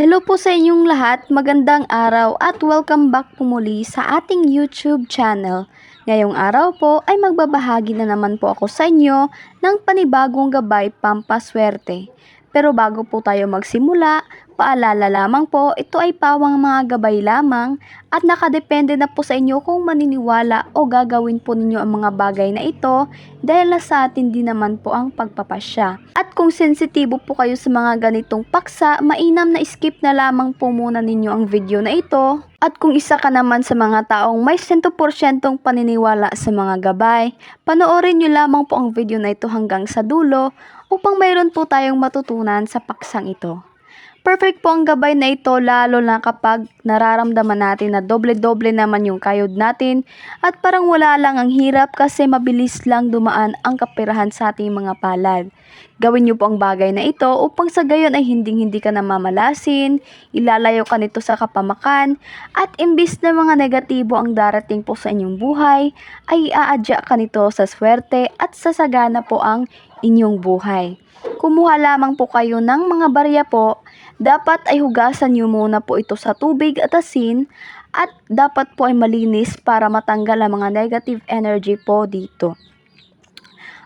Hello po sa inyong lahat, magandang araw at welcome back po muli sa ating YouTube channel. Ngayong araw po ay magbabahagi na naman po ako sa inyo ng panibagong gabay pampaswerte. Pero bago po tayo magsimula, paalala lamang po, ito ay pawang mga gabay lamang at nakadepende na po sa inyo kung maniniwala o gagawin po ninyo ang mga bagay na ito dahil sa atin din naman po ang pagpapasya. At kung sensitibo po kayo sa mga ganitong paksa, mainam na skip na lamang po muna ninyo ang video na ito. At kung isa ka naman sa mga taong may 100% paniniwala sa mga gabay, panoorin nyo lamang po ang video na ito hanggang sa dulo upang mayroon po tayong matutunan sa paksang ito. Perfect po ang gabay na ito lalo na kapag nararamdaman natin na doble-doble naman yung kayod natin at parang wala lang ang hirap kasi mabilis lang dumaan ang kapirahan sa ating mga palad. Gawin niyo po ang bagay na ito upang sa gayon ay hinding-hindi ka namamalasin, ilalayo ka nito sa kapamakan, at imbis na mga negatibo ang darating po sa inyong buhay, ay iaadya ka nito sa swerte at sasagana po ang inyong buhay. Kumuha lamang po kayo ng mga barya po, dapat ay hugasan niyo muna po ito sa tubig at asin at dapat po ay malinis para matanggal ang mga negative energy po dito.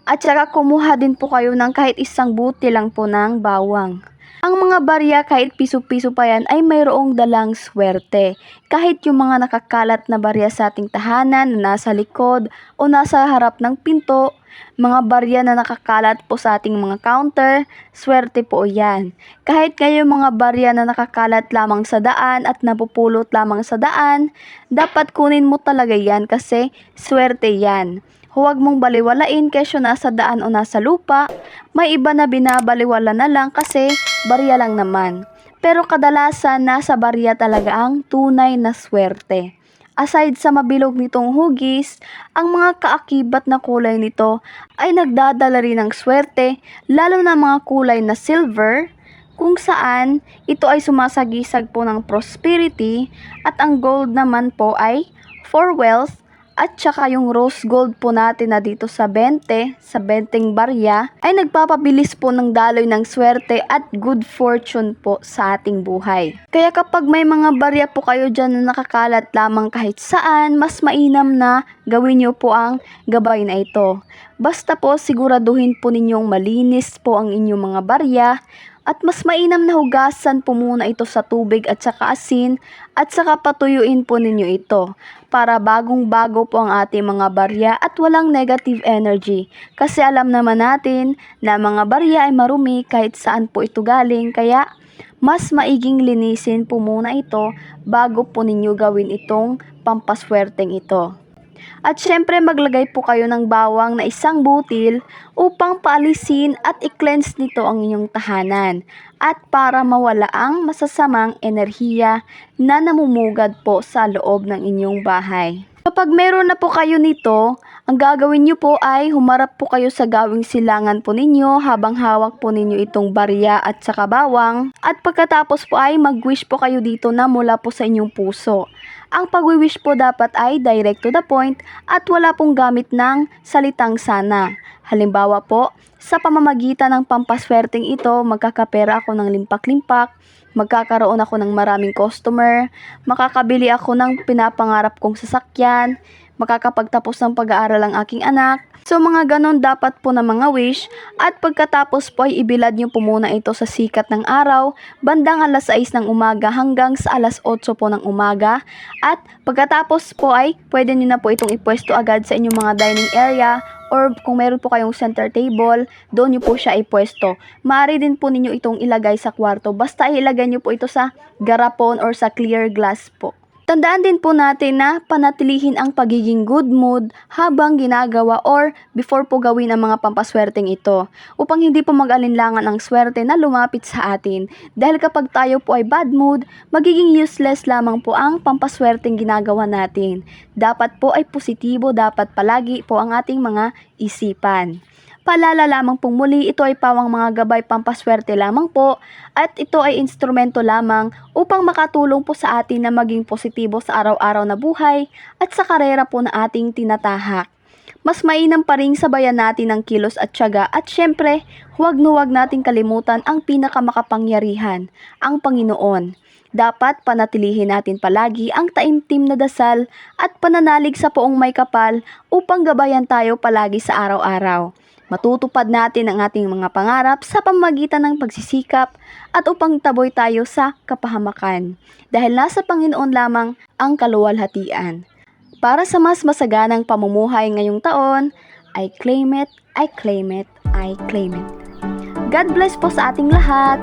At saka kumuha din po kayo ng kahit isang buti lang po ng bawang. Ang mga barya kahit piso-piso pa yan ay mayroong dalang swerte. Kahit yung mga nakakalat na barya sa ating tahanan na nasa likod o nasa harap ng pinto, mga barya na nakakalat po sa ating mga counter, swerte po yan. Kahit kayo mga barya na nakakalat lamang sa daan at napupulot lamang sa daan, dapat kunin mo talaga yan kasi swerte yan. Huwag mong baliwalain kesyo nasa daan o nasa lupa. May iba na binabaliwala na lang kasi barya lang naman. Pero kadalasan nasa barya talaga ang tunay na swerte. Aside sa mabilog nitong hugis, ang mga kaakibat na kulay nito ay nagdadala rin ng swerte, lalo na mga kulay na silver, kung saan ito ay sumasagisag po ng prosperity at ang gold naman po ay for wealth at saka yung rose gold po natin na dito sa 20, sa 20 barya, ay nagpapabilis po ng daloy ng swerte at good fortune po sa ating buhay. Kaya kapag may mga barya po kayo dyan na nakakalat lamang kahit saan, mas mainam na gawin nyo po ang gabay na ito. Basta po siguraduhin po ninyong malinis po ang inyong mga barya at mas mainam na hugasan po muna ito sa tubig at saka asin at saka patuyuin po ninyo ito para bagong bago po ang ating mga barya at walang negative energy. Kasi alam naman natin na mga barya ay marumi kahit saan po ito galing kaya mas maiging linisin po muna ito bago po ninyo gawin itong pampaswerteng ito. At syempre maglagay po kayo ng bawang na isang butil upang paalisin at i-cleanse nito ang inyong tahanan at para mawala ang masasamang enerhiya na namumugad po sa loob ng inyong bahay. Kapag meron na po kayo nito, ang gagawin nyo po ay humarap po kayo sa gawing silangan po ninyo habang hawak po ninyo itong barya at saka bawang. At pagkatapos po ay mag-wish po kayo dito na mula po sa inyong puso. Ang pag-wish po dapat ay direct to the point at wala pong gamit ng salitang sana. Halimbawa po, sa pamamagitan ng pampaswerteng ito, magkakapera ako ng limpak-limpak, magkakaroon ako ng maraming customer, makakabili ako ng pinapangarap kong sasakyan, makakapagtapos ng pag-aaral ang aking anak. So mga ganon dapat po na mga wish at pagkatapos po ay ibilad niyo po muna ito sa sikat ng araw bandang alas 6 ng umaga hanggang sa alas 8 po ng umaga at pagkatapos po ay pwede niyo na po itong ipwesto agad sa inyong mga dining area or kung meron po kayong center table, doon nyo po siya ipwesto. Maaari din po ninyo itong ilagay sa kwarto. Basta ilagay nyo po ito sa garapon or sa clear glass po. Tandaan din po natin na panatilihin ang pagiging good mood habang ginagawa or before po gawin ang mga pampaswerteng ito upang hindi po mag-alinlangan ang swerte na lumapit sa atin. Dahil kapag tayo po ay bad mood, magiging useless lamang po ang pampaswerteng ginagawa natin. Dapat po ay positibo, dapat palagi po ang ating mga isipan. Palala lamang pong muli, ito ay pawang mga gabay pampaswerte lamang po at ito ay instrumento lamang upang makatulong po sa atin na maging positibo sa araw-araw na buhay at sa karera po na ating tinatahak. mas mainam pa rin sabayan natin ng kilos at tiyaga at syempre, huwag nuwag nating kalimutan ang pinakamakapangyarihan, ang Panginoon. Dapat panatilihin natin palagi ang taimtim na dasal at pananalig sa poong may kapal upang gabayan tayo palagi sa araw-araw. Matutupad natin ang ating mga pangarap sa pamagitan ng pagsisikap at upang taboy tayo sa kapahamakan. Dahil nasa Panginoon lamang ang kaluwalhatian. Para sa mas masaganang pamumuhay ngayong taon, I claim it, I claim it, I claim it. God bless po sa ating lahat.